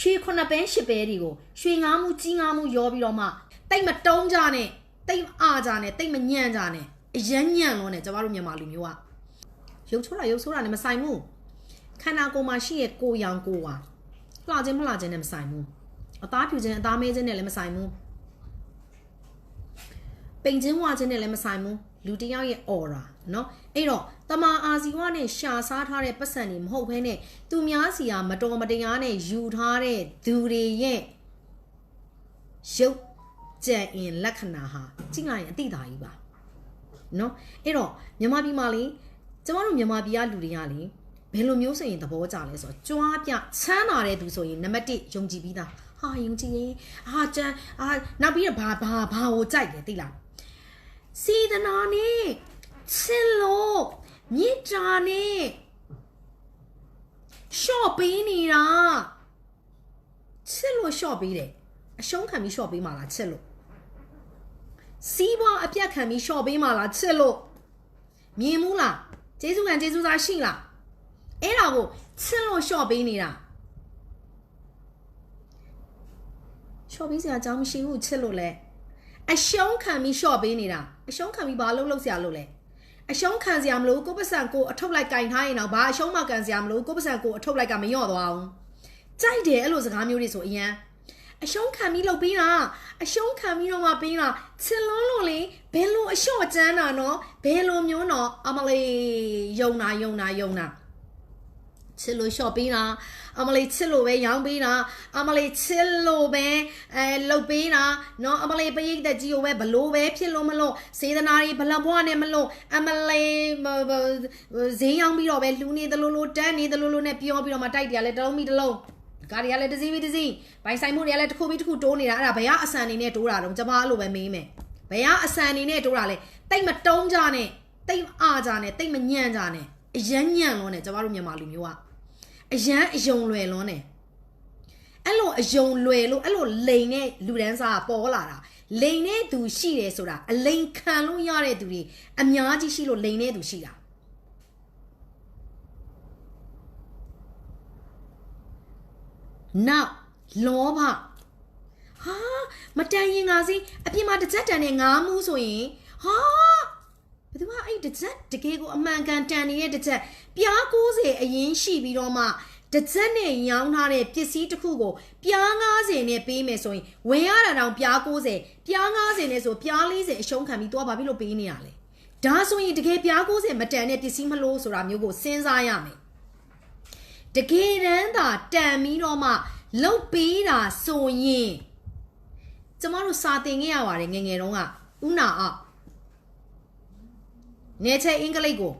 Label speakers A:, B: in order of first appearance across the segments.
A: ရွှေခုနှစ်ပဲရှစ်ပဲတွေကိုရွှေငါးမှုကြီးငါးမှုရောပြီးတော့မှတိတ်မတုံးကြနဲ့တိတ်မအားကြနဲ့တိတ်မညံ့ကြနဲ့အရန်ညံ့လို့နဲ့ကျမတို့မြန်မာလူမျိုးကရုပ်ချိုးတာရုပ်ဆိုးတာနဲ့မဆိုင်ဘူးခန္ဓာကိုယ်မှာရှိရဲ့ကိုယ်ရောင်ကိုယ်ဟာလှခြင်းမလှခြင်းနဲ့မဆိုင်ဘူးအသားဖြူခြင်းအသားမဲခြင်းနဲ့လည်းမဆိုင်ဘူးပိန်ခြင်းဝါခြင်းနဲ့လည်းမဆိုင်ဘူး လူတစ်ယောက်ရဲ့ aura เนาะအဲ့တော့တမာအာဇီဝနဲ့ရှာစားထားတဲ့ပတ်စံတွေမဟုတ်ဘဲနဲ့သူများစီကမတော်မတရားနဲ့ယူထားတဲ့သူတွေရဲ့ရုပ်ကြံအင်လက္ခဏာဟာကြည့်လိုက်ရင်အတိတာကြီးပါเนาะအဲ့တော့မြန်မာပြည်မှာလေကျမတို့မြန်မာပြည်ကလူတွေကလေဘယ်လိုမျိုးဆိုရင်သဘောကျလဲဆိုတော့ကြွားပြချမ်းသာတဲ့သူဆိုရင်နံပါတ်1ယုံကြည်ပြီးသားဟာယုံကြည်ရင်အာကျန်အာနောက်ပြီးတော့ဘာဘာဘာကိုကြိုက်တယ်သိလား စေတနာနဲ့ချစ်လို့မြစ်တာနဲ့ရှော့ပေးနေတာချစ်လို့ရှော့ပေးတယ်အရှုံးခံပြီးရှော့ပေးမှလားချစ်လို့စီးပွားအပြတ်ခံပြီးရှော့ပေးမှလားချစ်လို့မြင်မှုလားကျေးဇူးခံကျေးဇူးသားရှိလားအဲ့ဒါကိုချစ်လို့ရှော့ပေးနေတာရှော့ပေးစရာအကြောင်းမရှိဘူးချစ်လို့လဲ အရှုံးခံပြီးရှော့ပေးနေတာအရှုံးခံပြီးဘာလုပ်လုပ်စရာလုပ်လဲအရှုံးခံစရာမလိုကိုပစံကိုအထုပ်လိုက်ကင်ထားရင်တော့ဘာအရှုံးမကန်စရာမလိုကိုပစံကိုအထုပ်လိုက်ကမလျော့သွားအောင်ကြိုက်တယ်အဲ့လိုစကားမျိုးတွေဆိုအရန်အရှုံးခံပြီးလုပ်ပေးတာအရှုံးခံပြီးတော့မှပေးတာချစ်လုံးလို့လေဘယ်လိုအရှော့ကျန်းတာနော်ဘယ်လိုမျိုးနော်အမလေးယုံနာယုံနာယုံနာ ချစ်လို့ short ပေးတာအမလေးချစ်လို့ပဲရောင်းပေးတာအမလေးချစ်လို့ပဲအဲလှုပ်ပေးတာနော်အမလေးပရိတ်သက်ကြီးကိုပဲဘလို့ပဲဖြစ်လို့မလို့စေတနာတွေဘလဘွားနဲ့မလို့အမလေးဈေးရောင်းပြီးတော့ပဲလှူနေသလိုလိုတန်းနေသလိုလိုနဲ့ပြောပြီးတော့မှတိုက်တယ်လည်းတလုံးမီတလုံးကားတွေကလည်းတစည်းပြီးတစည်းဘိုင်ဆိုင်မှုတွေကလည်းတစ်ခုပြီးတစ်ခုတိုးနေတာအဲ့ဒါဘယ်ကအဆန်နေနဲ့တိုးတာတော့ကျွန်မအဲ့လိုပဲမေးမယ်ဘယ်ကအဆန်နေနဲ့တိုးတာလဲတိတ်မတုံးကြနဲ့တိတ်မအားကြနဲ့တိတ်မညံ့ကြနဲ့အယမ်းညံ့လို့နဲ့ကျွန်မတို့မြန်မာလူမျိုးက အရန်အယုံလွယ်လွန်းတယ်အဲ့လိုအယုံလွယ်လို့အဲ့လိုလိန်နဲ့လူဒန်းစားပေါ်လာတာလိန်နဲ့သူရှိတယ်ဆိုတာအလိန်ခံလို့ရတဲ့သူတွေအများကြီးရှိလို့လိန်နဲ့သူရှိတာနောက်လောဘဟာမတန်ရင်ငါစီအပြင်မှာတစ်ချက်တန်နဲ့ငါးမှုဆိုရင်ဟာ ဘယ်သူကအဲ့တစ်ချက်တကယ်ကိုအမှန်ကန်တန်နေတဲ့တစ်ချက်ပြား90အရင်ရှိပြီးတော့မှတစ်ချက်နဲ့ရောင်းထားတဲ့ပစ္စည်းတစ်ခုကိုပြား90နဲ့ပေးမယ်ဆိုရင်ဝယ်ရတာတောင်ပြား90ပြား90နဲ့ဆိုပြား40အရှုံးခံပြီးတော့ဘာဖြစ်လို့ပေးနေရလဲဒါဆိုရင်တကယ်ပြား90မတန်တဲ့ပစ္စည်းမလို့ဆိုတာမျိုးကိုစဉ်းစားရမယ်တကယ်တမ်းသာတန်ပြီးတော့မှလုတ်ပေးတာဆိုရင်ကျမတို့စာသင်ခဲ့ရပါတယ်ငယ်ငယ်တုန်းကဥနာအောင် နေချေအင်္ဂလိပ်ကို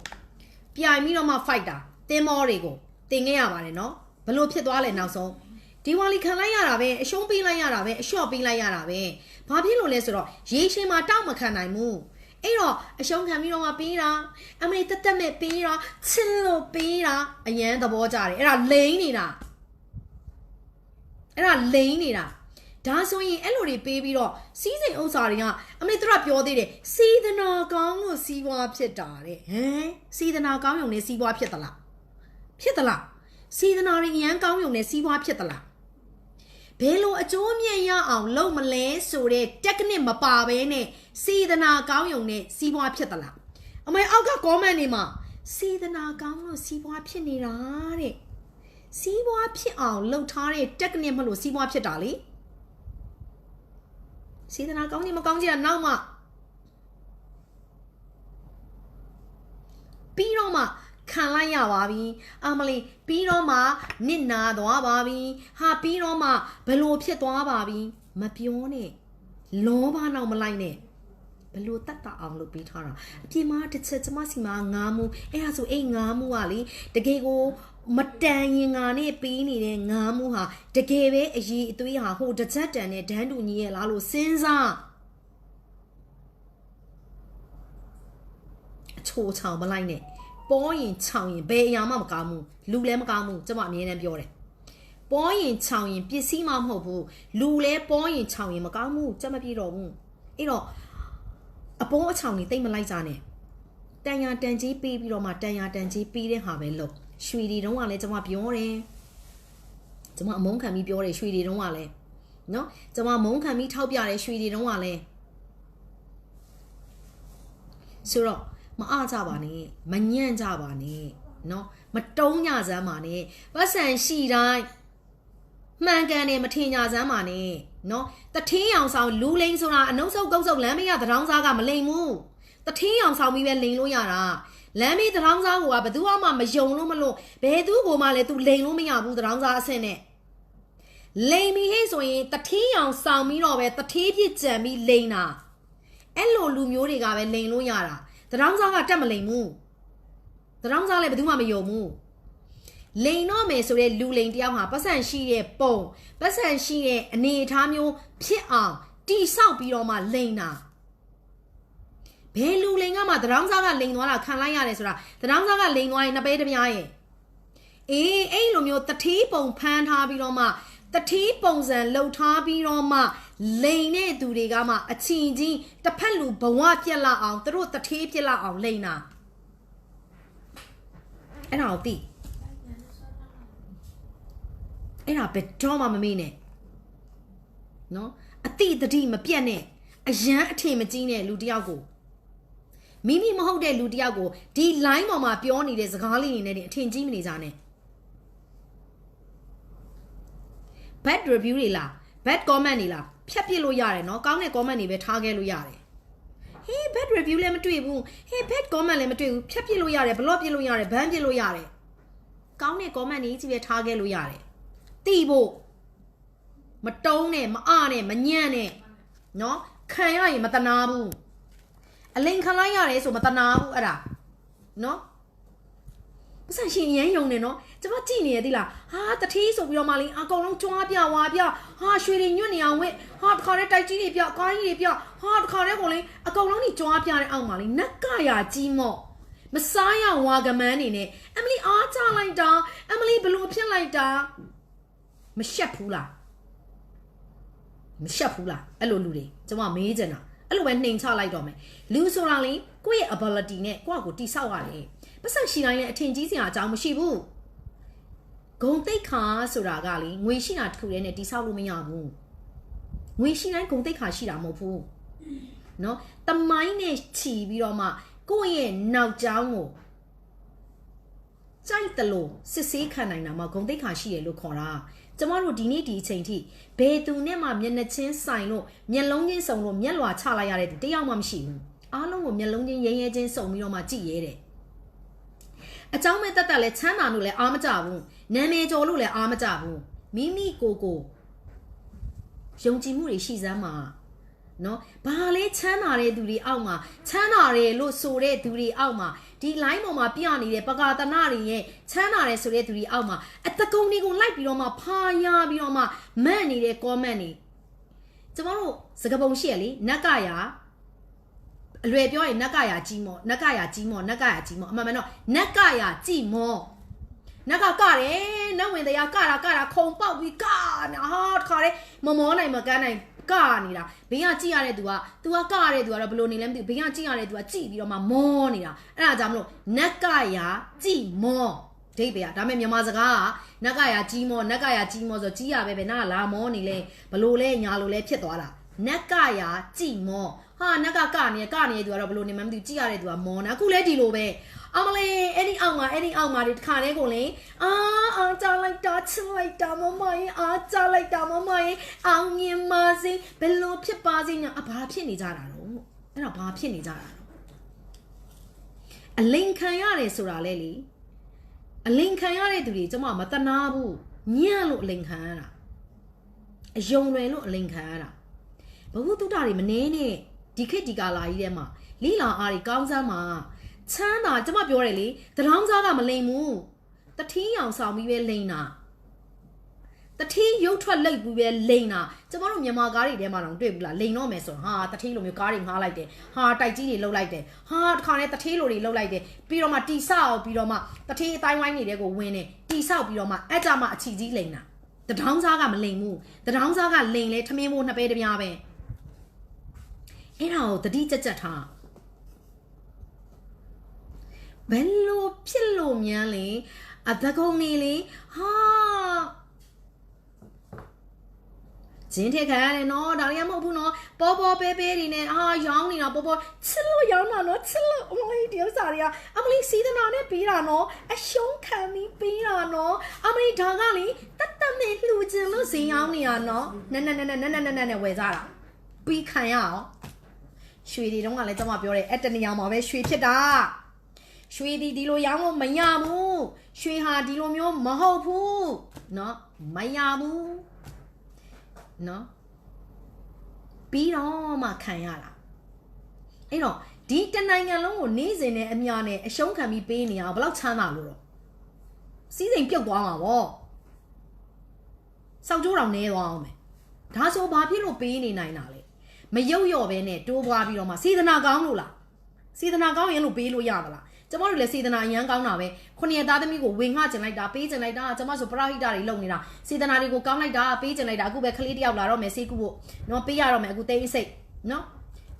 A: ပြိုင်ပြီးတော့မှ fight တာတင်းမောတွေကိုတင်ခဲ့ရပါတယ်နော်ဘလို့ဖြစ်သွားလဲနောက်ဆုံးဒီဝါလီခံလိုက်ရတာပဲအရှုံးပေးလိုက်ရတာပဲအလျှော့ပေးလိုက်ရတာပဲဘာဖြစ်လို့လဲဆိုတော့ရေရှင်မှာတောက်မခံနိုင်ဘူးအဲ့တော့အရှုံးခံပြီးတော့မှပေးတာအမေတက်တက်မဲ့ပေးတာချစ်လို့ပေးတာအရန်သဘောကျတယ်အဲ့ဒါလိမ့်နေတာအဲ့ဒါလိမ့်နေတာ ဒါဆိုရင်အဲ့လိုတွေပေးပြီးတော့စီးစိမ်ဥစ္စာတွေကအမေတို့ကပြောသေးတယ်စီးသနာကောင်းလို့စီးပွားဖြစ်တာတဲ့ဟမ်စီးသနာကောင်းရုံနဲ့စီးပွားဖြစ်သလားဖြစ်သလားစီးသနာတွေအရန်ကောင်းရုံနဲ့စီးပွားဖြစ်သလားဘယ်လိုအကျိုးမြတ်ရအောင်လုပ်မလဲဆိုတဲ့ technique မပါဘဲနဲ့စီးသနာကောင်းရုံနဲ့စီးပွားဖြစ်သလားအမေအောက်က comment တွေမှာစီးသနာကောင်းလို့စီးပွားဖြစ်နေတာတဲ့စီးပွားဖြစ်အောင်လှုပ်ထားတဲ့ technique မလို့စီးပွားဖြစ်တာလေ စေတနာကောင်းကြီးမကောင်းကြီးကနောက်မှပြီးတော့မှခံလိုက်ရပါပြီအမလီပြီးတော့မှနစ်နာသွားပါပြီဟာပြီးတော့မှဘလို့ဖြစ်သွားပါပြီမပြောနဲ့လောဘနောက်မလိုက်နဲ့ဘလို့တတ်တာအောင်လုပ်ပေးထားတာအပြင်မှာတစ်ချက်ကျမစီမှာငားမှုအဲ့ဒါဆိုအဲ့ငားမှုကလေတကယ်ကို မတန်ရင်ငါနဲ့ပေးနေတဲ့ငားမှုဟာတကယ်ပဲအရေးအသွေးဟာဟိုတစ်ချက်တန်နဲ့ဒန်းတူညီရဲ့လားလို့စဉ်းစားအချိုးချောင်မလိုက်နဲ့ပေါ်ရင်ခြောင်ရင်ဘယ်အရာမှမကောင်းဘူးလူလည်းမကောင်းဘူးကျွန်မအမြဲတမ်းပြောတယ်ပေါ်ရင်ခြောင်ရင်ပစ္စည်းမှမဟုတ်ဘူးလူလည်းပေါ်ရင်ခြောင်ရင်မကောင်းဘူးကြက်မပြေတော့ဘူးအဲ့တော့အပေါ်အချောင်ကြီးတိတ်မလိုက်ကြနဲ့တန်ရာတန်ကြီးပေးပြီးတော့မှတန်ရာတန်ကြီးပေးတဲ့ဟာပဲလုပ် ရွှေဒီတုံးကလည်းကျွန်မပြောတယ်ကျမအမုန်းခံပြီးပြောတယ်ရွှေတွေတုံးကလည်းနော်ကျမမုန်းခံပြီးထောက်ပြတယ်ရွှေတွေတုံးကလည်းဆိုတော့မအားကြပါနဲ့မညံ့ကြပါနဲ့နော်မတုံးညစမ်းပါနဲ့ပတ်စံရှိတိုင်းမှန်ကန်တယ်မထင်ညာစမ်းပါနဲ့နော်တထင်းအောင်ဆောင်လူလိန်ဆိုတာအနှုတ်ဆုပ်ကုတ်ဆုပ်လမ်းမရသတောင်းစားကမလိန်ဘူးတထင်းအောင်ဆောင်ပြီးပဲလိန်လို့ရတာ လမ်းမေးသတောင်းစားကဘယ်သူမှမယုံလို့မလို့ဘယ်သူကိုမှလည်း तू လိန်လို့မရဘူးသတောင်းစားအဆင့်နဲ့လိန်ပြီးဟဲ့ဆိုရင်တထင်းအောင်ဆောင်ပြီးတော့ပဲတထေးဖြစ်ကြံပြီးလိန်တာအဲ့လိုလူမျိုးတွေကပဲလိန်လို့ရတာသတောင်းစားကတက်မလိန်ဘူးသတောင်းစားလည်းဘယ်သူမှမယုံဘူးလိန်တော့မယ်ဆိုတဲ့လူလိန်တယောက်ဟာပတ်စံရှိတဲ့ပုံပတ်စံရှိတဲ့အနေအထားမျိုးဖြစ်အောင်တိဆောက်ပြီးတော့မှလိန်တာ ဘယ်လူလိန်ကမှသတောင်းစားကလိန်သွားတာခံလိုက်ရတယ်ဆိုတာသတောင်းစားကလိန်သွားရင်နှစ်ပဲတစ်ပြားရဲ့အေးအဲ့လိုမျိုးတတိပုံဖမ်းထားပြီးတော့မှတတိပုံစံလှုပ်ထားပြီးတော့မှလိန်တဲ့သူတွေကမှအချင်းချင်းတစ်ဖက်လူဘဝပြက်လာအောင်သူတို့တတိပြက်လာအောင်လိန်တာအဲ့ဒါကိုသိအဲ့ဒါဘယ်တော့မှမမေ့နဲ့နော်အတိတတိမပြတ်နဲ့အယမ်းအထင်မကြီးနဲ့လူတယောက်ကို မိမိမဟုတ်တဲ့လူတယောက်ကိုဒီ line ပေါ်မှာပြောနေတဲ့စကားလေးတွေနဲ့အထင်ကြီးမနေကြနဲ့ bad review တွေလား bad comment တွေလားဖြတ်ပစ်လို့ရတယ်เนาะကောင်းတဲ့ comment တွေပဲထားခဲ့လို့ရတယ်ဟေး bad review လည်းမတွေ့ဘူးဟေး bad comment လည်းမတွေ့ဘူးဖြတ်ပစ်လို့ရတယ် block ပစ်လို့ရတယ် ban ပစ်လို့ရတယ်ကောင်းတဲ့ comment တွေကြီးပဲထားခဲ့လို့ရတယ်တိဖို့မတုံးနဲ့မအနဲ့မညံ့နဲ့เนาะခံရရင်မတနာဘူး အလိန်ခံလိုက်ရတယ်ဆိုမတနာဘူးအဲ့ဒါနော်ပစံရှင်ရမ်းယုံနေနော်ကျမကြည့်နေရသေးလားဟာတထီးဆိုပြီးတော့မှလင်းအကောင်လုံးကြွားပြဝါပြဟာရွှေတွေညွတ်နေအောင်ဝင့်ဟာတခါတည်းတိုက်ကြီးတွေပြအကိုင်းကြီးတွေပြဟာတခါတည်းကိုလင်းအကောင်လုံးညကြွားပြတဲ့အောက်မှာလင်းနက်ကရာကြီးမော့မစားရဝါကမန်းနေနဲ့အမလီအားချလိုက်တာအမလီဘလို့ဖြစ်လိုက်တာမရှက်ဘူးလားမရှက်ဘူးလားအဲ့လိုလူတွေကျမမေးကြတာ အဲ့လိုပဲနှိမ်ချလိုက်တော့မယ်လူဆိုတာလေကိုယ့်ရဲ့ ability နဲ့ကိုယ့်အကိုတိဆောက်ရတယ်ပတ်စံရှိတိုင်းလည်းအထင်ကြီးစရာအကြောင်းမရှိဘူးဂုံတိတ်ခါဆိုတာကလေငွေရှိတာတစ်ခုတည်းနဲ့တိဆောက်လို့မရဘူးငွေရှိတိုင်းဂုံတိတ်ခါရှိတာမဟုတ်ဘူးเนาะတမိုင်းနဲ့ခြီပြီးတော့မှကိုယ့်ရဲ့နောက်ကျောင်းကိုကြိုက်တယ်လို့စစ်ဆေးခံနိုင်တာမှဂုံတိတ်ခါရှိတယ်လို့ခေါ်တာ ကျမတို့ဒီနေ့ဒီအချိန်ထိဘယ်သူနဲ့မှမျက်နှာချင်းဆိုင်လို့မျက်လုံးချင်းစုံလို့မျက်လွှာချလိုက်ရတဲ့သူတယောက်မှမရှိဘူးအားလုံးကိုမျက်လုံးချင်းရဲရဲချင်းစုံပြီးတော့မှကြည်ရဲတယ်အเจ้าမဲ့တက်တက်လဲချမ်းသာလို့လဲအားမကြဘူးနာမည်ကျော်လို့လဲအားမကြဘူးမိမိကိုကိုယုံကြည်မှုတွေရှိစမ်းမှာ နော်ဘာလဲချမ်းသာတဲ့သူတွေအောက်မှာချမ်းသာတယ်လို့ဆိုတဲ့သူတွေအောက်မှာဒီ line ပေါ်မှာပြနေတဲ့ပကာတနာတွေရဲ့ချမ်းသာတယ်ဆိုတဲ့သူတွေအောက်မှာအတကုံတွေကိုလိုက်ပြီးတော့မှဖာရပြီးတော့မှမန့်နေတဲ့ comment တွေကျမတို့စကပုံရှိရလေနက်ကရအလွယ်ပြောရင်နက်ကရကြီးမော့နက်ကရကြီးမော့နက်ကရကြီးမော့အမှန်မှန်တော့နက်ကရကြီးမော့နက်ကကတယ်နတ်ဝင်တရားကတာကတာခုံပေါက်ပြီးကနာဟာတခါလေမမောနိုင်မကန်းနိုင် ကနေတာဘေးကကြည့်ရတဲ့သူက तू ကကရတဲ့သူကတော့ဘယ်လိုနေလဲမသိဘူးဘေးကကြည့်ရတဲ့သူကကြည့်ပြီးတော့မှမောနေတာအဲ့ဒါကြောင့်မလို့နက်ကရကြည့်မောဒိတ်ပဲอ่ะဒါပေမဲ့မြန်မာစကားကနက်ကရကြီးမောနက်ကရကြီးမောဆိုကြီးရပဲပဲနားလာမောနေလဲဘလို့လဲညာလို့လဲဖြစ်သွားတာနက်ကရကြည့်မောဟာနက်ကကနေကနေသူကတော့ဘလို့နေမှမသိဘူးကြည့်ရတဲ့သူကမောနာအခုလဲဒီလိုပဲ အမလေးအဲ့ဒီအောက်မှာအဲ့ဒီအောက်မှာဒီတစ်ခါတည်းကိုလေအာအားကြလိုက်တာချစ်လိုက်တာမမရင်အားကြလိုက်တာမမရင်အောင်မြင်ပါစေဘယ်လိုဖြစ်ပါစေညာအဘာဖြစ်နေကြတာတော့အဲ့တော့ဘာဖြစ်နေကြတာအလိန်ခံရတယ်ဆိုတာလေလေအလိန်ခံရတဲ့သူတွေကျမမတနာဘူးညံ့လို့အလိန်ခံရတာအယုံလွယ်လို့အလိန်ခံရတာဘဝတုဒ္ဒတွေမနေနဲ့ဒီခေတ်ဒီကာလာကြီးထဲမှာလိလာအားတွေကောင်းစမ်းမှာ ချမ်းသာကျမပြောတယ်လေတရောင်းစားကမလိမ်ဘူးတထင်းရောင်ဆောင်ပြီးပဲလိမ်တာတထင်းရုပ်ထွက်လိုက်ပြီးပဲလိမ်တာကျမတို့မြန်မာကားတွေထဲမှာတော့တွေ့ဘူးလားလိမ်တော့မယ်ဆိုတော့ဟာတထင်းလိုမျိုးကားတွေငှားလိုက်တယ်ဟာတိုက်ကြီးတွေလှုပ်လိုက်တယ်ဟာတခါနဲ့တထင်းလိုတွေလှုပ်လိုက်တယ်ပြီးတော့မှတီဆောက်ပြီးတော့မှတထင်းအတိုင်းဝိုင်းနေတဲ့ကိုဝင်တယ်တီဆောက်ပြီးတော့မှအဲ့ကြမှာအချီကြီးလိမ်တာတထောင်းစားကမလိမ်ဘူးတထောင်းစားကလိမ်လဲထမင်းမိုးနှစ်ပဲတပြားပဲအဲ့ဒါကိုတတိကြက်ကြက်ထား ဘယ်လိုဖြစ်လို့များလဲအတကုံနေလေဟာဂျင်းထက်ခံရတယ်နော်ဒါတွေကမဟုတ်ဘူးနော်ပေါ်ပေါ်ပဲပဲတွေနဲ့အာရောင်းနေတာပေါ်ပေါ်ချစ်လို့ရောင်းတာနော်ချစ်လို့အမလေးဒီဥစ္စာတွေကအမလေးစီးသနာနဲ့ပေးတာနော်အရှုံးခံပြီးပေးတာနော်အမလေးဒါကလေတတ်တတ်နဲ့လှူချင်လို့ဈေးရောင်းနေတာနော်နက်နက်နက်နက်နက်နက်နက်နက်နဲ့ဝယ်စားတာပြီးခံရအောင်ရွှေတွေတုန်းကလည်းကျွန်မပြောတယ်အဲ့တနေရာမှာပဲရွှေဖြစ်တာ ရွှေဒီဒီလိုရောင်းလို့မရဘူးရွှေဟာဒီလိုမျိုးမဟုတ်ဘူးเนาะမရဘူးเนาะပြီးတော့မှခံရတာအဲ့တော့ဒီတနိုင်ငံလုံးကိုနေ့စဉ်နဲ့အမြနဲ့အရှုံးခံပြီးပေးနေအောင်ဘယ်လောက်ချမ်းသာလို့တော့စီးစိမ်ပြုတ်သွားမှာဗောစောက်ကြိုးတော်နဲသွားအောင်မယ်ဒါဆိုဘာဖြစ်လို့ပေးနေနိုင်တာလဲမရုပ်ရော့ပဲနဲ့တိုးပွားပြီးတော့မှစေတနာကောင်းလို့လားစေတနာကောင်းရင်လို့ပေးလို့ရပါလား ကျမတို့လည်းစေတနာအရန်ကောင်းတာပဲခုနှစ်သားသမီးကိုဝင်ငှကျင်လိုက်တာပေးကျင်လိုက်တာကျမဆိုပရဟိတတွေလုပ်နေတာစေတနာတွေကိုကောင်းလိုက်တာပေးကျင်လိုက်တာအခုပဲကလေးတယောက်လာတော့မယ်စေးကူဖို့နော်ပေးရတော့မယ်အခုတိတ်အိတ်စိတ်နော်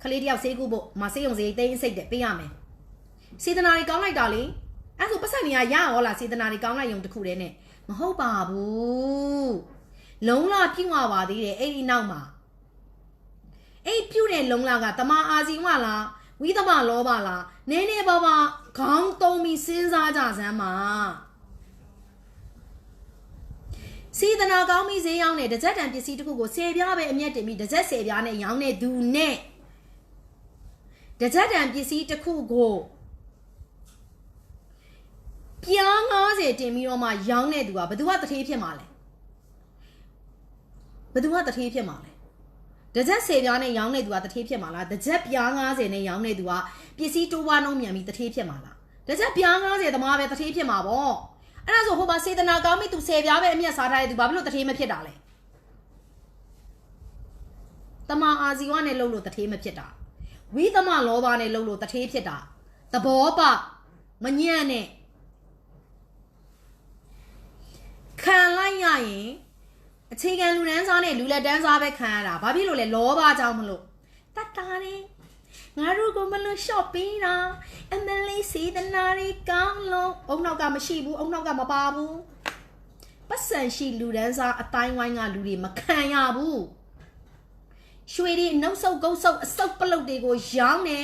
A: ကလေးတယောက်စေးကူဖို့မစေးုံစေးတိတ်အိတ်စိတ်တဲ့ပေးရမယ်စေတနာတွေကောင်းလိုက်တာလေအဲ့ဆိုပတ်စံနေရရရောလားစေတနာတွေကောင်းလိုက်ရုံတခုတည်းနဲ့မဟုတ်ပါဘူးလုံးလာပြည့်ဝပါသေးတယ်အဲ့ဒီနောက်မှာအဲ့ပြုတ်တဲ့လုံးလာကတမအာစီဝလားဝိသမလောဘလားနည်းနည်းပါးပါး ခေါင်းတုံးပြီးစဉ်းစားကြစမ်းပါစီဒနာကောင်းပြီးဈေးရောက်တဲ့တစ်ကြက်တန်ပစ္စည်းတစ်ခုကို10ပြားပဲအမျက်တင်ပြီးတစ်ကြက်10ပြားနဲ့ရောင်းတဲ့သူနဲ့တစ်ကြက်တန်ပစ္စည်းတစ်ခုကိုပြား90တင်ပြီးတော့မှရောင်းတဲ့သူကဘယ်သူကတထေးဖြစ်မှာလဲဘယ်သူကတထေးဖြစ်မှာလဲ တစ်ကြက်10ပြားနဲ့ရောင်းတဲ့သူကတထေးဖြစ်မှာလားတစ်ကြက်ပြား90နဲ့ရောင်းတဲ့သူကပစ္စည်းတိုးပွားနှုံးမြန်ပြီးတထေးဖြစ်မှာလားတစ်ကြက်ပြား90သမားပဲတထေးဖြစ်မှာပေါ့အဲ့ဒါဆိုဟိုမှာစေတနာကောင်းပြီသူ10ပြားပဲအမျက်စားထားတဲ့သူဘာဖြစ်လို့တထေးမဖြစ်တာလဲတမအာဇီဝနဲ့လှုပ်လို့တထေးမဖြစ်တာဝိသမလောဘနဲ့လှုပ်လို့တထေးဖြစ်တာသဘောပမညံ့နဲ့ခံလိုက်ရရင် အခြေခံလူတန်းစားနဲ့လူလက်တန်းစားပဲခံရတာဘာဖြစ်လို့လဲလောဘကြောင့်မလို့တတ်တာတယ်ငါတို့ကမလို့ shop ပေးတာအမလေးစီဒနာရီကောင်းလို့အုံနောက်ကမရှိဘူးအုံနောက်ကမပါဘူးပတ်စံရှိလူတန်းစားအတိုင်းဝိုင်းကလူတွေမခံရဘူးရွှေတွေနှုတ်ဆုပ်ကုတ်ဆုပ်အဆုပ်ပလုတ်တွေကိုရောင်းနေ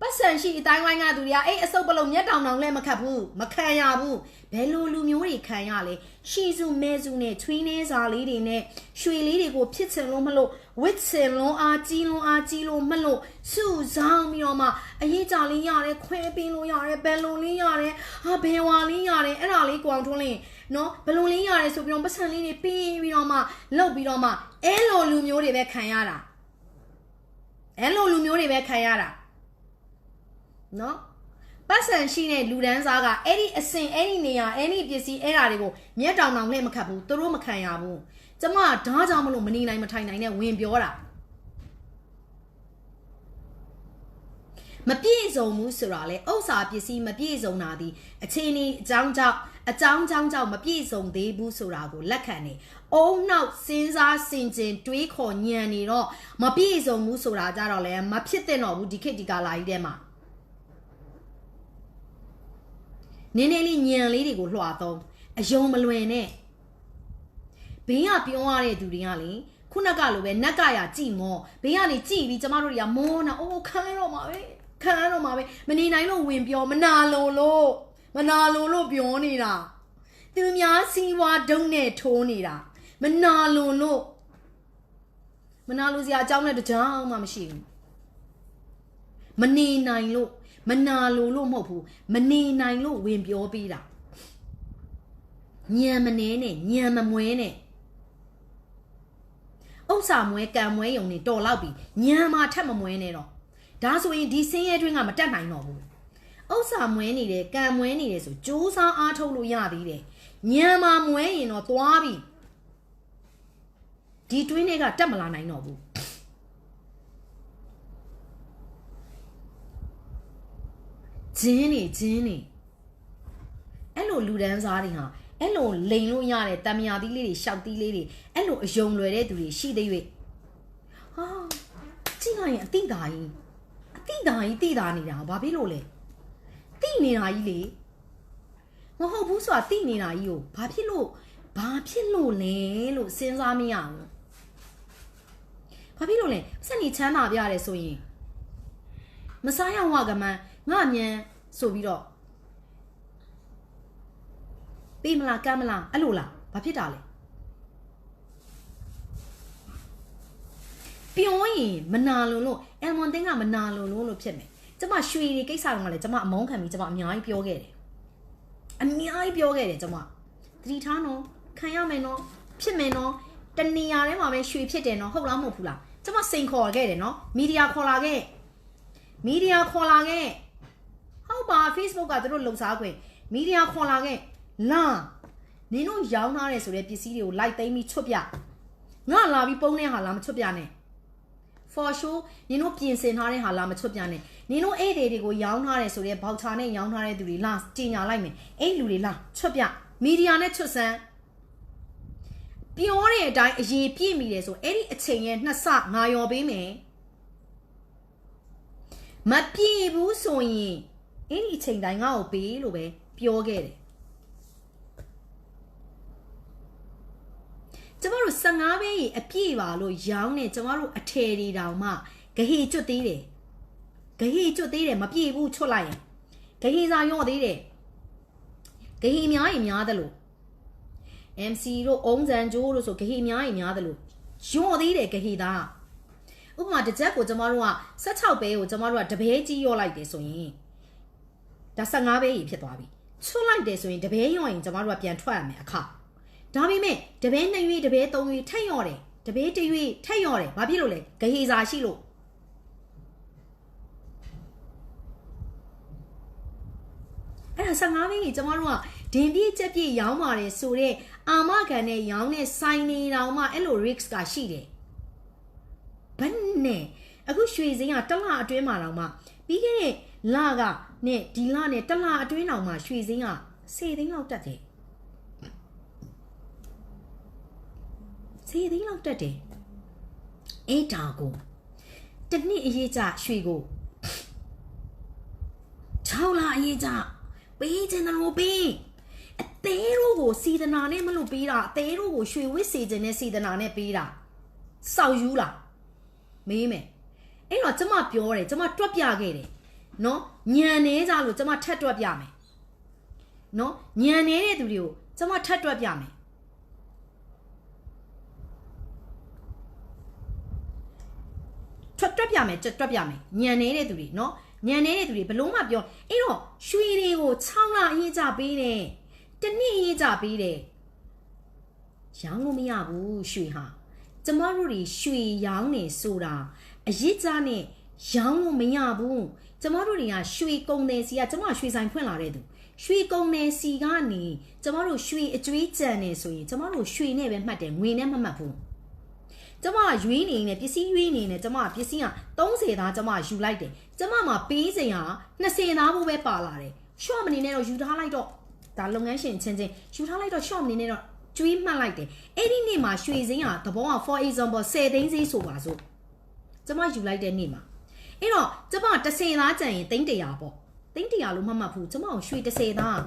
A: ပတ်စံရှိအတိုင်းဝိုင်းကသူတွေကအဲ့အဆုပ်ပလုတ်မျက်တောင်တောင်လည်းမခတ်ဘူးမခံရဘူးဘယ်လိုလူမျိုးတွေခံရလဲရှီစုမဲစုနဲ့ချွေးနေစာလေးတွေနဲ့ရွှေလေးတွေကိုဖြစ်ချင်လို့မလို့ဝစ်ချင်လုံးအားကြီးလုံးအားကြီးလို့မလို့စုဆောင်ပြီးတော့မှအရေးကြလေးရတယ်ခွဲပင်းလို့ရတယ်ဘယ်လိုလေးရတယ်ဟာဘယ်ဝါလေးရတယ်အဲ့ဒါလေးကွန်ထွန်းလင်းနော်ဘယ်လိုလေးရတယ်ဆိုပြီးတော့ပတ်စံလေးတွေပြီးပြီးတော့မှလုတ်ပြီးတော့မှအဲ့လိုလူမျိုးတွေပဲခံရတာအဲ့လိုလူမျိုးတွေပဲခံရတာ နော်ပတ်စံရှိတဲ့လူဒန်းစားကအဲ့ဒီအစင်အဲ့ဒီနေရာအဲ့ဒီပစ္စည်းအဲ့ဓာတွေကိုမျက်တောင်တောင်လှည့်မခတ်ဘူးသူတို့မခံရဘူးကျမကဓာကြောင့်မလို့မနေနိုင်မထိုင်နိုင်နဲ့ဝင်ပြောတာမပြည့်စုံဘူးဆိုတာလေဥစ္စာပစ္စည်းမပြည့်စုံတာဒီအခြေအနေအကြောင်းကြောင့်အကြောင်းကြောင့်ကြောင့်မပြည့်စုံသေးဘူးဆိုတာကိုလက်ခံနေအုံနောက်စဉ်းစားဆင်ခြင်တွေးခေါ်ညံနေတော့မပြည့်စုံဘူးဆိုတာကြတော့လေမဖြစ်တဲ့တော့ဘူးဒီခေတ်ဒီကာလာကြီးထဲမှာ နင်းနေလေးညံလေးတွေကိုလွှာသုံးအယုံမလွင်နဲ့ဘေးကပြောရတဲ့သူတွေကလေခုနကလိုပဲနက်ကရကြည်မောဘေးကနေကြည်ပြီးကျမတို့တွေကမောနာအိုးခံရတော့မှာပဲခံရတော့မှာပဲမနေနိုင်လို့ဝင်ပြောမနာလို့လို့မနာလို့လို့ပြောနေတာသူများစီးပွားဒုံနဲ့ထိုးနေတာမနာလို့လို့မနာလို့စရာအကြောင်းနဲ့တကြောင်မှမရှိဘူးမနေနိုင်လို့ မနာလို့လို့မဟုတ်ဘူးမနေနိုင်လို့ဝင်ပြောပေးတာညံမနေနဲ့ညံမမွဲနဲ့ဥစ္စာမွဲကံမွဲယုံနေတော်လောက်ပြီညံမှာထက်မမွဲနဲ့တော့ဒါဆိုရင်ဒီဆင်းရဲတွင်းကမတက်နိုင်တော့ဘူးဥစ္စာမွဲနေတယ်ကံမွဲနေတယ်ဆိုစူးစားအားထုတ်လို့ရသေးတယ်ညံမှာမွဲရင်တော့သွားပြီဒီတွင်းတွေကတက်မလာနိုင်တော့ဘူး ဂျင်းနေဂျင်းနေအဲ့လိုလူဒန်းစားတွေဟာအဲ့လိုလိန်လို့ရတဲ့တမယာသီးလေးတွေရှောက်သီးလေးတွေအဲ့လိုအယုံလွယ်တဲ့သူတွေရှိသေး၍ဟာကြည့်လိုက်ရင်အတိတာကြီးအတိတာကြီးတိတာနေတာဘာဖြစ်လို့လဲတိနေတာကြီးလေမဟုတ်ဘူးဆိုတာတိနေတာကြီးကိုဘာဖြစ်လို့ဘာဖြစ်လို့လဲလို့စဉ်းစားမရဘူးဘာဖြစ်လို့လဲစက်နေချမ်းသာပြရတယ်ဆိုရင်မစားရဝကမန်းငါမြန် ဆိုပြီးတော့ပေးမလားကမ်းမလားအဲ့လိုလားဘာဖြစ်တာလဲပြောရင်မနာလုံလို့အယ်မွန်တင်းကမနာလုံလို့လို့ဖြစ်မယ်ကျမရွှေတွေကိစ္စတော့ကလည်းကျမအမုန်းခံပြီးကျမအများကြီးပြောခဲ့တယ်အများကြီးပြောခဲ့တယ်ကျမသတိထားနော်ခံရမယ်နော်ဖြစ်မယ်နော်တနေရာထဲမှာပဲရွှေဖြစ်တယ်နော်ဟုတ်လားမဟုတ်ဘူးလားကျမစိန်ခေါ်ခဲ့တယ်နော်မီဒီယာခေါ်လာခဲ့မီဒီယာခေါ်လာခဲ့ ဟုတ်ပါ Facebook ကသူတို့လုံစားခွင့်မီဒီယာခေါ်လာခဲ့လာနင်တို့ရောင်းထားတယ်ဆိုတဲ့ပစ္စည်းတွေကိုလိုက်သိမ်းပြီးချွတ်ပြငါလာပြီးပုံတဲ့ဟာလာမချွတ်ပြနဲ့ for sure နင်တို့ပြင်ဆင်ထားတဲ့ဟာလာမချွတ်ပြနဲ့နင်တို့အဲ့တွေတွေကိုရောင်းထားတယ်ဆိုတဲ့ဘောက်ချာနဲ့ရောင်းထားတဲ့သူတွေလာကြီးညာလိုက်မယ်အဲ့လူတွေလာချွတ်ပြမီဒီယာနဲ့ချွတ်စမ်းပြောတဲ့အတိုင်းအရေးပြည့်မိတယ်ဆိုအဲ့ဒီအချိန်ရဲ့နှစ်ဆငါရော်ပေးမယ်မပြည့်ဘူးဆိုရင် အဲ့ဒီအချိန်တိုင်းငါ့ကိုပေးလို့ပဲပြောခဲ့တယ်ကျမတို့15ပဲအပြည့်ပါလို့ရောင်းနေကျမတို့အထယ်တွေတောင်မှဂဟေကျွတ်သေးတယ်ဂဟေကျွတ်သေးတယ်မပြည့်ဘူးချွတ်လိုက်ရင်ဂဟေစာရော့သေးတယ်ဂဟေများရင်များတယ်လို့ MC တို့အုံးစံကြိုးတို့ဆိုဂဟေများရင်များတယ်လို့ရော့သေးတယ်ဂဟေသားဥပမာတစ်ချက်ကိုကျမတို့က16ပဲကိုကျမတို့ကတပဲကြီးရော့လိုက်တယ်ဆိုရင် ဒါ15ပဲကြီးဖြစ်သွားပြီချွတ်လိုက်တယ်ဆိုရင်တပဲရော့ရင်ကျမတို့ကပြန်ထွက်ရမယ်အခါဒါပေမဲ့တပဲ2ရွေးတပဲ3ရွေးထက်ရော့တယ်တပဲ1ရွေးထက်ရော့တယ်ဘာဖြစ်လို့လဲဂဟေစာရှိလို့အဲ့ဒါ15မိနစ်ကျမတို့ကဒင်ပြည့်ချက်ပြည့်ရောင်းပါတယ်ဆိုတော့အာမခံနဲ့ရောင်းတဲ့ဆိုင်နေတောင်မှအဲ့လို risk ကရှိတယ်ဘယ်နဲ့အခုရွှေစင်းကတစ်လအတွင်းမှာတောင်မှပြီးခဲ့တဲ့လက နဲ့ဒီလနဲ့တစ်လအတွင်းတောင်မှရွှေစင်းက10သိန်းလောက်တက်တယ်10သိန်းလောက်တက်တယ်အဲ့ဒါကိုတစ်နှစ်အရေးကြရွှေကို6လအရေးကြပေးချင်တယ်လို့ပေးအသေးတို့ကိုစီဒနာနဲ့မလို့ပေးတာအသေးတို့ကိုရွှေဝစ်စေခြင်းနဲ့စီဒနာနဲ့ပေးတာစောက်ယူလားမေးမယ်အဲ့တော့ကျမပြောတယ်ကျမတွက်ပြခဲ့တယ်နော် ညံနေကြလို့ကျမထက်တွက်ပြမယ်နော်ညံနေတဲ့သူတွေကိုကျမထက်တွက်ပြမယ်တွက်တွက်ပြမယ်တွက်ပြမယ်ညံနေတဲ့သူတွေနော်ညံနေတဲ့သူတွေဘလို့မှပြောအဲ့တော့ရွှေတွေကို6လအရေးကြပေးတယ်တနှစ်အရေးကြပေးတယ်ရောင်းလို့မရဘူးရွှေဟာကျမတို့တွေရွှေရောင်းနေဆိုတာအရစ်ကြားနဲ့ရောင်းလို့မရဘူး ကျမတို့တွေကရွှေကုံတယ်စီကကျမရွှေဆိုင်ဖွင့်လာတဲ့သူရွှေကုံတယ်စီကနေကျမတို့ရွှေအကျွေးကြံနေဆိုရင်ကျမတို့ရွှေနဲ့ပဲမှတ်တယ်ငွေနဲ့မမှတ်ဘူးကျမရွေးနေနေပစ္စည်းရွေးနေနေကျမပစ္စည်းက30သားကျမယူလိုက်တယ်ကျမမှာပေးစင်ဟာ20သားဖို့ပဲပါလာတယ်ရှော့မနေနဲ့တော့ယူထားလိုက်တော့ဒါလုပ်ငန်းရှင်ချင်းချင်းယူထားလိုက်တော့ရှော့မနေနဲ့တော့ကျွေးမှတ်လိုက်တယ်အဲ့ဒီနေ့မှာရွှေစင်းဟာသဘောက for example 10သိန်းစီးဆိုပါစို့ကျမယူလိုက်တဲ့နေ့မှာ အဲ့တော့ကျမ30သားကြံရင်သိန်း100ပေါ့သိန်း100လို့မှတ်မှတ်ဘူးကျမကိုရွှေ30သား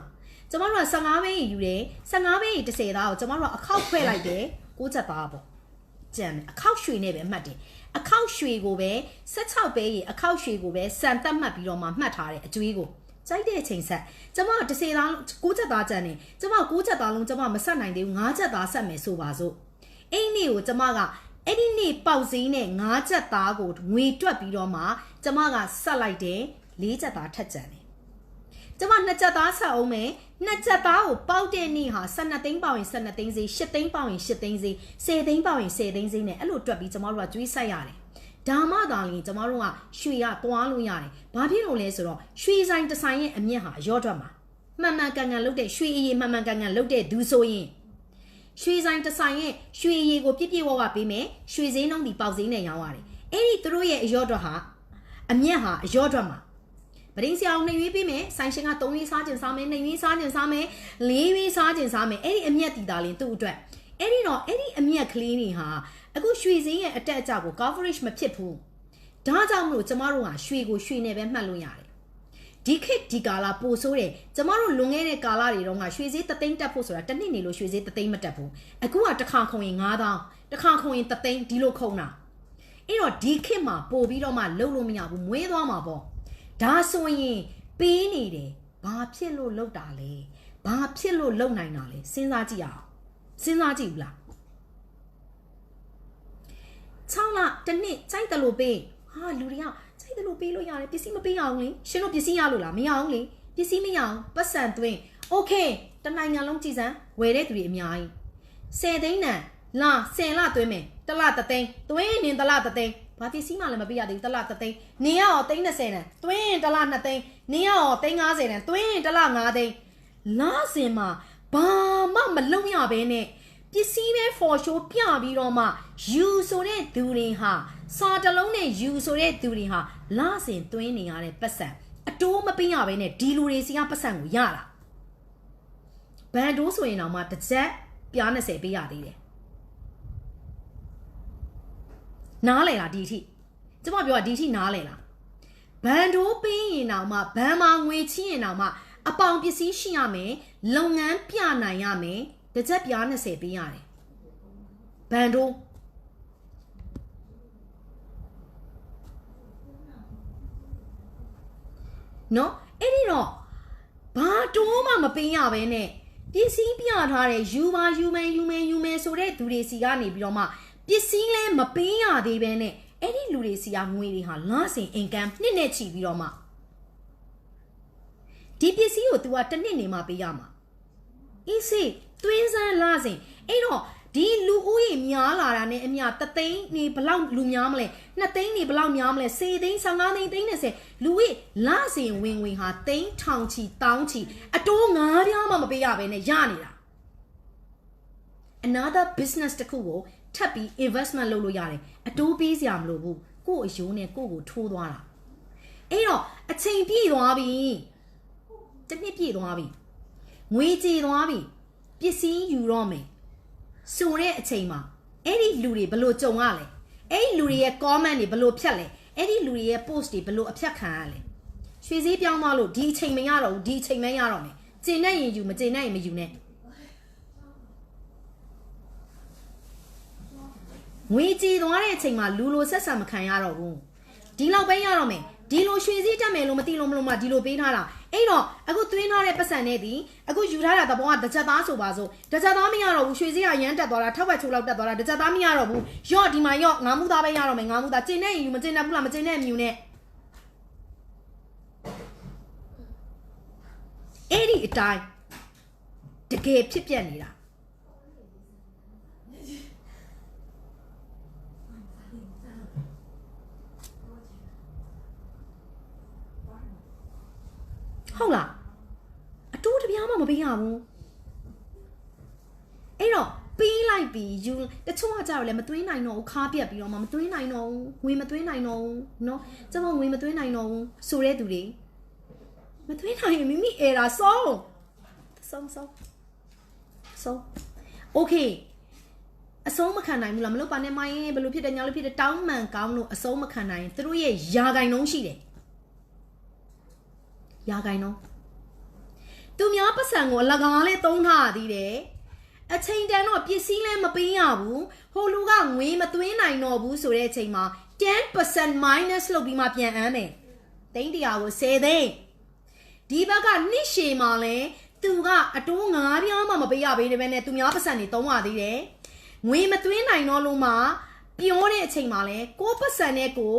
A: ကျမတို့က15ဘင်းယူတယ်15ဘင်း30သားကိုကျမတို့ကအခောက်ဖွဲ့လိုက်တယ်6ချက်သားပေါ့ကြံတယ်အခောက်ရွှေနဲ့ပဲမှတ်တယ်အခောက်ရွှေကိုပဲ16ပဲရေအခောက်ရွှေကိုပဲစံတက်မှတ်ပြီးတော့မှမှတ်ထားတယ်အကျွေးကိုကြိုက်တဲ့အချိန်ဆက်ကျမတစ်စေသား6ချက်သားကြံနေကျမ6ချက်သားလုံးကျမမဆက်နိုင်သေးဘူး5ချက်သားဆက်မယ်ဆိုပါစို့အဲ့နေ့ကိုကျမက အဲ့ဒီနေ့ပေါက်စည်းနဲ့5ချက်သားကိုငွေတွက်ပြီးတော့မှကျမကဆက်လိုက်တယ်4ချက်သားထက်ကြံတယ်ကျမနှစ်ချက်သားဆက်အောင်မယ်နှစ်ချက်သားကိုပေါက်တဲ့နေ့ဟာ12သိန်းပေါင်ရင်12သိန်းစေး8သိန်းပေါင်ရင်8သိန်းစေး10သိန်းပေါင်ရင်10သိန်းစေးနဲ့အဲ့လိုတွက်ပြီးကျမတို့ကကျွေးဆက်ရတယ်ဒါမှသာလျှင်ကျမတို့ကရွှေရသွားလို့ရတယ်။ဘာဖြစ်လို့လဲဆိုတော့ရွှေဆိုင်တစ်ဆိုင်ရဲ့အမြင့်ဟာရော့ထွက်မှာမှန်မှန်ကန်ကန်လုပ်တဲ့ရွှေအရေးမှန်မှန်ကန်ကန်လုပ်တဲ့ဒူဆိုရင် ရွှေဆိုင်တစ်ဆိုင်ရဲ့ရွှေအရေးကိုပြည့်ပြည့်ဝဝပေးမယ်ရွှေစင်းနှုံးဒီပေါက်စင်းနဲ့ရောင်းရတယ်။အဲ့ဒီသူတို့ရဲ့အရော့ထွက်ဟာအမြင့်ဟာအရော့ထွက်မှာပရင်းစရာအောင်နှရွေးပေးမယ်ဆိုင်ရှင်က3ရွေးစားခြင်းစားမယ်2ရွေးစားခြင်းစားမယ်4ရွေးစားခြင်းစားမယ်အဲ့ဒီအမြက်တီတာလင်းသူ့အတွက်အဲ့ဒီတော့အဲ့ဒီအမြက်ကလေးတွေဟာအခုရွှေစင်းရဲ့အတက်အကျကို coverage မဖြစ်ဘူးဒါကြောင့်မလို့ကျမတို့ကရွှေကိုရွှေနဲ့ပဲမှတ်လို့ရတယ် ဒီခေတ်ဒီကာလပိုဆိုးတယ်ကျမတို့လွန်ခဲ့တဲ့ကာလတွေတော့ကရွှေစည်းတသိန်းတက်ဖို့ဆိုတာတစ်နှစ်နေလို့ရွှေစည်းတသိန်းမတက်ဘူးအခုကတစ်ခါခုံရင်9000တစ်ခါခုံရင်တသိန်းဒီလိုခုံတာအဲ့တော့ဒီခေတ်မှာပို့ပြီးတော့မှလှုပ်လို့မရဘူးမွေးသွားမှာပေါ့ဒါဆိုရင်ပေးနေတယ်ဘာဖြစ်လို့လှုပ်တာလဲဘာဖြစ်လို့လှုပ်နိုင်တာလဲစဉ်းစားကြည့်အောင်စဉ်းစားကြည့်ဘူးလား6လတစ်နှစ်ကြိုက်တယ်လို့ပေးဟာလူတွေက ကြိုက်တယ်လို့ပေးလို့ရတယ်ပစ္စည်းမပေးအောင်လေရှင်တို့ပစ္စည်းရလို့လားမရအောင်လေပစ္စည်းမရအောင်ပတ်စံသွင်းโอเคတနိုင်ငံလုံးကြည်စမ်းဝယ်တဲ့သူတွေအများကြီး10သိန်းနံလာ10လသွင်းမယ်တစ်လတစ်သိန်းသွင်းရင်တစ်လတစ်သိန်းဘာပစ္စည်းမှလည်းမပေးရသေးဘူးတစ်လတစ်သိန်းနေရအောင်သိန်း30နံသွင်းရင်တစ်လ2သိန်းနေရအောင်သိန်း50နံသွင်းရင်တစ်လ5သိန်းလာစင်မှာဘာမှမလုံရဘဲနဲ့ပစ္စည်းပဲ for show ပြပြီးတော့မှ you ဆိုတဲ့သူတွေဟာ စာတလုံးနဲ့ you ဆိုတဲ့သူတွေဟာလာစင်သွင်းနေရတဲ့ပတ်စံအတိုးမပေးရဘဲနဲ့ဒီလူတွေစီကပတ်စံကိုရတာဘန်ဒိုးဆိုရင်တော့မှတစ်ချက်ပြား20ပေးရသေးတယ်နားလေလားဒီအထိကျမပြောတာဒီအထိနားလေလားဘန်ဒိုးပေးရင်တော့မှဘန်မာငွေချင်းရင်တော့မှအပေါင်ပစ္စည်းရှိရမယ်လုပ်ငန်းပြနိုင်ရမယ်တစ်ချက်ပြား20ပေးရတယ်ဘန်ဒိုး နော်အဲ့ဒီတော့ဘာတိုးမှမပေးရဘဲနဲ့ပစ္စည်းပြထားတဲ့ယူပါယူမယ်ယူမယ်ယူမယ်ဆိုတဲ့သူတွေစီကနေပြီးတော့မှပစ္စည်းလဲမပေးရသေးဘဲနဲ့အဲ့ဒီလူတွေစီကငွေတွေဟာလစဉ်အင်ကမ်နှစ်နဲ့ချီပြီးတော့မှဒီပစ္စည်းကို तू ကတစ်နှစ်နေမှပေးရမှာအေးစေးသွင်းစမ်းလစဉ်အဲ့တော့ ဒီလူဦးရေများလာတာနဲ့အမျှတသိန်းနေဘလောက်လူများမလဲနှစ်သိန်းနေဘလောက်များမလဲစေသိန်း15သိန်းသိန်း30လူဦးလစဉ်ဝင်ဝင်ဟာသိန်းထောင်ချီတောင်းချီအတိုးငါးပြားမှမပေးရဘဲနဲ့ရနေတာ another business တစ်ခုကိုထပ်ပြီး investment လုပ်လို့ရတယ်အတိုးပေးစရာမလိုဘူးကို့အယိုးနဲ့ကို့ကိုထိုးသွားတာအဲ့တော့အချိန်ပြည့်သွားပြီတစ်နှစ်ပြည့်သွားပြီငွေကြေသွားပြီပစ္စည်းယူတော့မယ် ဆိုတဲ့အချိန်မှာအဲ့ဒီလူတွေဘလို့ကြုံရလဲအဲ့ဒီလူတွေရဲ့ comment တွေဘလို့ဖြတ်လဲအဲ့ဒီလူတွေရဲ့ post တွေဘလို့အဖြတ်ခံရလဲရွှေစည်းပြောင်းသွားလို့ဒီအချိန်မရတော့ဘူးဒီအချိန်မရတော့မယ်ကျင်နဲ့ရင်ယူမကျင်နဲ့ရင်မယူနဲ့ငွေကြည်သွားတဲ့အချိန်မှာလူလိုဆက်ဆံမခံရတော့ဘူးဒီလောက်ပဲရတော့မယ်ဒီလိုရွှေစည်းတက်မယ်လို့မသိလို့မလို့မှဒီလိုပေးထားတာ အဲ့တော့အခုသွင်းထားတဲ့ပတ်စံနဲ့ဒီအခုယူထားတာတဘောကတစ်ချက်သားဆိုပါစို့တစ်ချက်သားမရတော့ဘူးရွှေစည်းကရမ်းတက်သွားတာထောက်ဝက်ချိုးလောက်တက်သွားတာတစ်ချက်သားမရတော့ဘူးရော့ဒီမှာရော့ငါးမှုသားပဲရတော့မယ်ငါးမှုသားကျင်းနဲ့ယူမကျင်းနဲ့ဘူးလားမကျင်းနဲ့မြူနဲ့အဲ့ဒီအတိုင်းတကယ်ဖြစ်ပြနေတာ ဟုတ်လားအတိုးတပြားမှမပေးရဘူးအဲ့တော့ပေးလိုက်ပြီးယူတချို့ကကြတော့လည်းမသွင်းနိုင်တော့ဘူးခါပြက်ပြီးတော့မှမသွင်းနိုင်တော့ဘူးငွေမသွင်းနိုင်တော့ဘူးเนาะကျမငွေမသွင်းနိုင်တော့ဘူးဆိုတဲ့သူတွေမသွင်းနိုင်ရင်မိမိအဲရာဆုံးဆုံးဆုံးဆုံးโอเคအဆုံးမခံနိုင်ဘူးလားမလုပ်ပါနဲ့မိုင်းဘယ်လိုဖြစ်တယ်ညာလို့ဖြစ်တယ်တောင်းမှန်ကောင်းလို့အဆုံးမခံနိုင်သူတို့ရဲ့ယာဂိုင်နှုံးရှိတယ် ယာဂိုင်နှုံးသူများပတ်စံကိုအလကားလေးသုံးထားရသေးတယ်အချိန်တန်တော့ပစ္စည်းလည်းမပေးရဘူးဟိုလူကငွေမသွင်းနိုင်တော့ဘူးဆိုတဲ့အချိန်မှာ10% minus လုပ်ပြီးမှပြန်အမ်းမယ်တိန်းတရာကို10သိန်းဒီဘက်ကနှစ်ရှည်မှာလဲသူကအတိုး9ပြားမှမပေးရပေးတယ်ပဲနဲ့သူများပတ်စံတွေသုံးရသေးတယ်ငွေမသွင်းနိုင်တော့လို့မှပြောတဲ့အချိန်မှာလဲကိုပတ်စံနဲ့ကို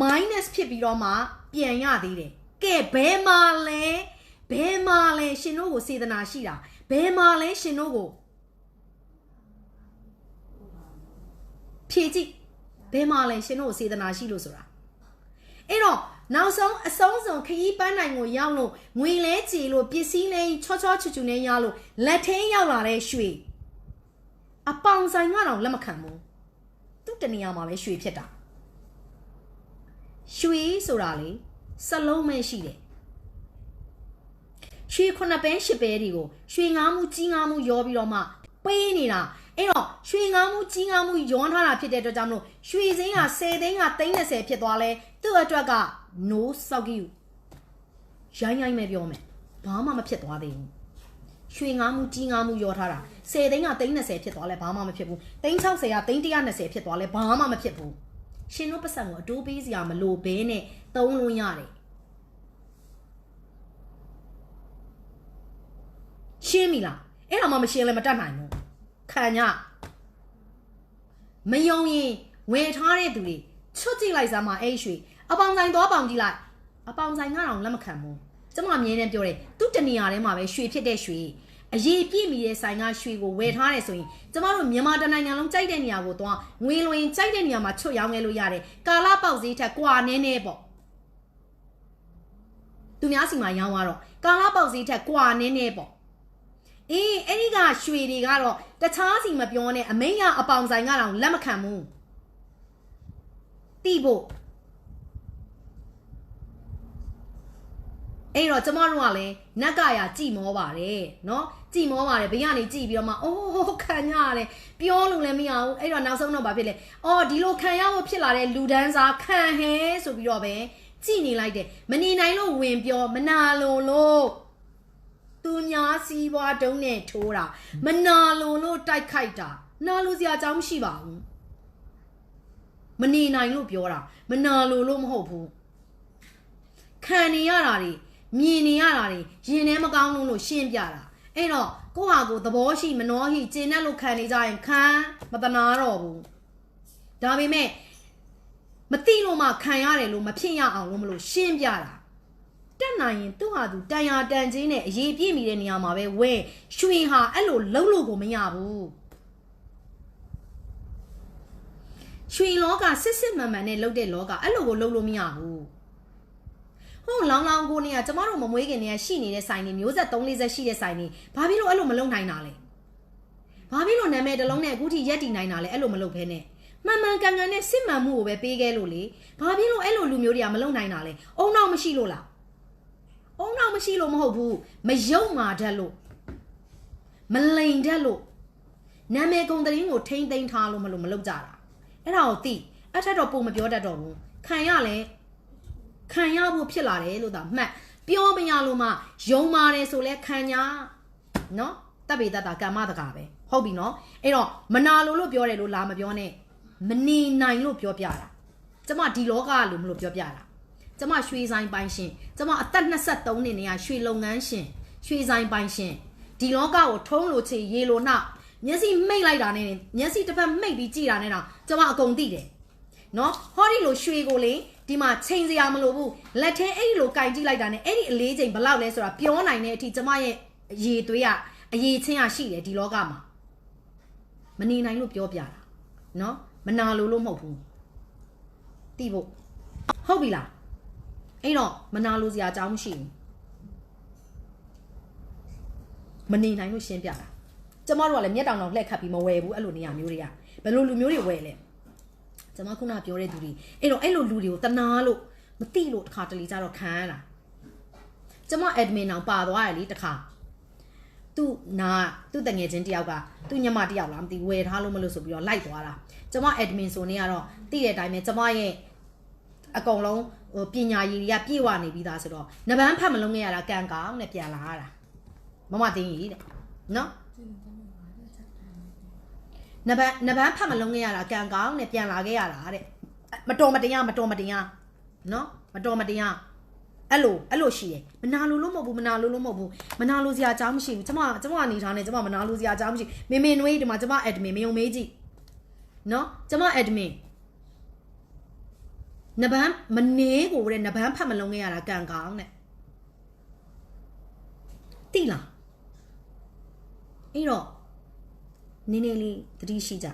A: minus ဖြစ်ပြီးတော့မှပြန်ရသေးတယ် ကဲဘယ်မှာလဲဘယ်မှာလဲရှင်တို့ကိုစေတနာရှိတာဘယ်မှာလဲရှင်တို့ကိုဖြေကြည့်ဘယ်မှာလဲရှင်တို့ကိုစေတနာရှိလို့ဆိုတာအဲ့တော့နောက်ဆုံးအဆုံးစုံခရီးပန်းနိုင်ကိုရောက်လို့ငွေလဲကြည်လို့ပစ္စည်းလဲချောချောချူချူနဲ့ရလို့လက်ထင်းရောက်လာတဲ့ရွှေအပေါင်ဆိုင်ကတော့လက်မခံဘူးသူ့တနေရာမှာပဲရွှေဖြစ်တာရွှေဆိုတာလေ စလုံးမဲရှိတယ်ရွှေခုနှစ်ပဲရှစ်ပဲတွေကိုရွှေငါးမှုကြီးငါးမှုရောပြီးတော့မှပေးနေတာအဲ့တော့ရွှေငါးမှုကြီးငါးမှုရောထားတာဖြစ်တဲ့အတွက်ကြောင့်မလို့ရွှေစင်းက10သိန်းက30ဖြစ်သွားလဲသူ့အတွက်က no စောက်ကြီးရိုင်းရိုင်းပဲပြောမယ်ဘာမှမဖြစ်သွားသေးဘူးရွှေငါးမှုကြီးငါးမှုရောထားတာ10သိန်းက30ဖြစ်သွားလဲဘာမှမဖြစ်ဘူး30က30က120ဖြစ်သွားလဲဘာမှမဖြစ်ဘူး ရှင်တို့ပတ်စံကိုအတိုးပေးစရာမလိုဘဲနဲ့သုံးလို့ရတယ်ရှင်းပြီလားအဲ့တော့မှမရှင်းလည်းမတတ်နိုင်ဘူးခံညမယုံရင်ဝယ်ထားတဲ့သူတွေချွတ်ကြည့်လိုက်စမ်းမအဲ့ရွှေအပေါင်ဆိုင်သွားပေါင်ကြည့်လိုက်အပေါင်ဆိုင်ကတော့လက်မခံဘူးကျမအမြဲတမ်းပြောတယ်သူတနေရာထဲမှာပဲရွှေဖြစ်တဲ့ရွှေ အရေးပြည့်မီတဲ့ဆိုင်ကရွှေကိုဝယ်ထားတယ်ဆိုရင်ကျမတို့မြန်မာတနိုင်ငံလုံးကြိုက်တဲ့နေရာကိုသွားငွေလွင်ကြိုက်တဲ့နေရာမှာချွတ်ရောင်းခဲ့လို့ရတယ်ကာလာပေါက်ဈေးထက်ကွာနည်းနည်းပေါ့သူများစီမှာရောင်းသွားတော့ကာလာပေါက်ဈေးထက်ကွာနည်းနည်းပေါ့အေးအဲ့ဒီကရွှေတွေကတော့တခြားစီမပြောနဲ့အမိန့်ကအပေါင်ဆိုင်ကတော့လက်မခံဘူးတိဖို့အဲ့တော့ကျမတို့ကလည်းနက်ကရကြည်မောပါတယ်เนาะ ကြည်မောပါတယ်ဘေးကနေကြည်ပြီးတော့မှအိုးခံရရတယ်ပြောလို့လည်းမရဘူးအဲ့တော့နောက်ဆုံးတော့ဘာဖြစ်လဲအော်ဒီလိုခံရဖို့ဖြစ်လာတဲ့လူဒန်းစားခံဟဲဆိုပြီးတော့ပဲကြည်နေလိုက်တယ်မနေနိုင်လို့ဝင်ပြောမနာလို့လို့သူများစီးပွားတုံးနဲ့ထိုးတာမနာလို့လို့တိုက်ခိုက်တာနာလို့စရာအကြောင်းမရှိပါဘူးမနေနိုင်လို့ပြောတာမနာလို့လို့မဟုတ်ဘူးခံနေရတာတွေမြင်နေရတာတွေရင်ထဲမကောင်းလို့လို့ရှင်းပြတာ အဲ့တော့ကိုဟာကိုသဘောရှိမနှောရှိကျင်တဲ့လို့ခံနေကြရင်ခံမတနာတော့ဘူးဒါပေမဲ့မတိလို့မှခံရတယ်လို့မဖြစ်ရအောင်လို့မလို့ရှင်းပြတာတက်နိုင်ရင်သူ့ဟာသူတန်ရာတန်ချင်းနဲ့အရေးပြည့်မိတဲ့နေရာမှာပဲဝဲရွှေဟာအဲ့လိုလှုပ်လို့ကိုမရဘူးရွှေလောကစစ်စစ်မှန်မှန်နဲ့လှုပ်တဲ့လောကအဲ့လိုကိုလှုပ်လို့မရဘူး ဟုတ်လောင်းလောင်းကိုနေကကျမတို့မမွေးခင်နေကရှိနေတဲ့ဆိုင်တွေမျိုးဆက်3 40ရှိတဲ့ဆိုင်တွေဘာဖြစ်လို့အဲ့လိုမလုပ်နိုင်တာလဲဘာဖြစ်လို့နာမည်တစ်လုံးနဲ့အခုထိရက်တည်နိုင်တာလဲအဲ့လိုမလုပ်ဘဲနဲ့မှန်မှန်ကန်ကန်နဲ့စစ်မှန်မှုကိုပဲပေးခဲ့လို့လေဘာဖြစ်လို့အဲ့လိုလူမျိုးတွေကမလုပ်နိုင်တာလဲအုံနောက်မရှိလို့လားအုံနောက်မရှိလို့မဟုတ်ဘူးမယုံမာတတ်လို့မလိန်တတ်လို့နာမည်ကုံတရင်ကိုထိမ့်သိမ်းထားလို့မလို့မလုပ်ကြတာအဲ့ဒါကိုသိအထက်တော့ပုံမပြောတတ်တော့ဘူးခံရလဲ ခံရဖို့ဖြစ်လာတယ်လို့သာမှတ်ပြောမရလို့မှယုံပါတယ်ဆိုလဲခံညာနော်တပ်ပေတတ်တာကမ္မတကာပဲဟုတ်ပြီနော်အဲ့တော့မနာလို့လို့ပြောတယ်လို့လာမပြောနဲ့မနေနိုင်လို့ပြောပြတာကျမဒီလောကလို့မလို့ပြောပြတာကျမရွှေဆိုင်ပိုင်ရှင်ကျမအသက်23နှစ်နေရရွှေလုပ်ငန်းရှင်ရွှေဆိုင်ပိုင်ရှင်ဒီလောကကိုထုံးလို့ချေရေလို့နှမျက်စိမိတ်လိုက်တာနဲ့မျက်စိတစ်ဖက်မိတ်ပြီးကြည်တာနဲ့တော့ကျမအကုန်သိတယ်နော်ဟောဒီလိုရွှေကိုလေ ဒီမှာချိန်စရာမလိုဘူးလက်ထဲအဲ့ဒီလိုကင်ကြည့်လိုက်တာနဲ့အဲ့ဒီအလေးချိန်ဘယ်လောက်လဲဆိုတာပြောနိုင်တဲ့အထိကျမရဲ့အရေးသွေးကအရေးချင်းရရှိတယ်ဒီလောကမှာမနေနိုင်လို့ပြောပြတာနော်မနာလို့လို့မဟုတ်ဘူးတိဖို့ဟုတ်ပြီလားအဲ့တော့မနာလို့စရာအကြောင်းမရှိဘူးမနေနိုင်လို့ရှင်းပြတာကျမတို့ကလည်းမျက်တောင်တောင်လှည့်ခတ်ပြီးမဝယ်ဘူးအဲ့လိုနေရာမျိုးတွေကဘယ်လိုလူမျိုးတွေဝယ်လဲ ကျမခုနပြောတဲ့သူတွေအဲ့တော့အဲ့လိုလူတွေကိုတနာလို့မသိလို့တခါတလေကြတော့ခံရတာကျမ admin အောင်ပါသွားတယ်လေတခါသူ့နာသူ့တငယ်ချင်းတယောက်ကသူ့ညမတယောက်လားမသိဝယ်ထားလို့မလို့ဆိုပြီးတော့လိုက်သွားတာကျမ admin ဆိုနေကတော့သိတဲ့အတိုင်းပဲကျမရဲ့အကုန်လုံးဟိုပညာရည်တွေကပြည့်ဝနေပြီးသားဆိုတော့နဗန်းဖတ်မလုံးခဲ့ရတာကံကောင်းနဲ့ပြန်လာရတာမမတင်းကြီးတဲ့နော် နဗန်းနဗန်းဖတ်မလုံးခဲ့ရတာကံကောင်းနဲ့ပြန်လာခဲ့ရတာတဲ့မတော်မတရားမတော်မတရားနော်မတော်မတရားအဲ့လိုအဲ့လိုရှိတယ်မနာလို့လို့မဟုတ်ဘူးမနာလို့လို့မဟုတ်ဘူးမနာလို့စရာအကြောင်းမရှိဘူးကျမကျမအနေထားနဲ့ကျမမနာလို့စရာအကြောင်းမရှိမေမေနွေးဒီမှာကျမ admin မယုံမေးကြည့်နော်ကျမ admin နဗန်းမနေကိုတဲ့နဗန်းဖတ်မလုံးခဲ့ရတာကံကောင်းတဲ့တိလားအဲ့တော့ နင်းနေလေးတတိရှိကြ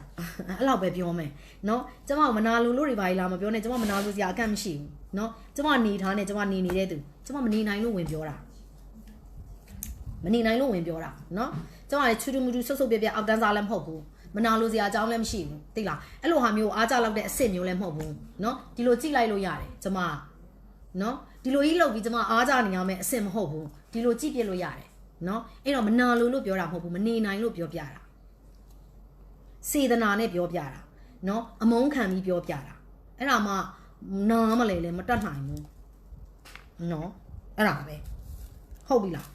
A: အဲ့လောက်ပဲပြောမယ်เนาะကျမမနာလို့လို့တွေပါလာမပြောနဲ့ကျမမနာလို့စရာအကန့်မရှိဘူးเนาะကျမနေထားနဲ့ကျမနေနေတဲ့သူကျမမနေနိုင်လို့ဝင်ပြောတာမနေနိုင်လို့ဝင်ပြောတာเนาะကျမလည်းချူတူမူတူဆုပ်ဆုပ်ပြပြအောက်တန်းစားလည်းမဟုတ်ဘူးမနာလို့စရာအကြောင်းလည်းမရှိဘူးသိလားအဲ့လိုဟာမျိုးအားကြလောက်တဲ့အစ်စ်မျိုးလည်းမဟုတ်ဘူးเนาะဒီလိုကြည့်လိုက်လို့ရတယ်ကျမเนาะဒီလိုကြီးလုပ်ပြီးကျမအားကြနေရမယ်အစ်စ်မဟုတ်ဘူးဒီလိုကြည့်ပြလို့ရတယ်เนาะအဲ့တော့မနာလို့လို့ပြောတာမဟုတ်ဘူးမနေနိုင်လို့ပြောပြတာ စေတနာနဲ့ပြောပြတာเนาะအမုန်းခံပြီးပြောပြတာအဲ့ဒါမှနားမလဲလဲမတတ်နိုင်ဘူးเนาะအဲ့ဒါပဲဟုတ်ပြီလား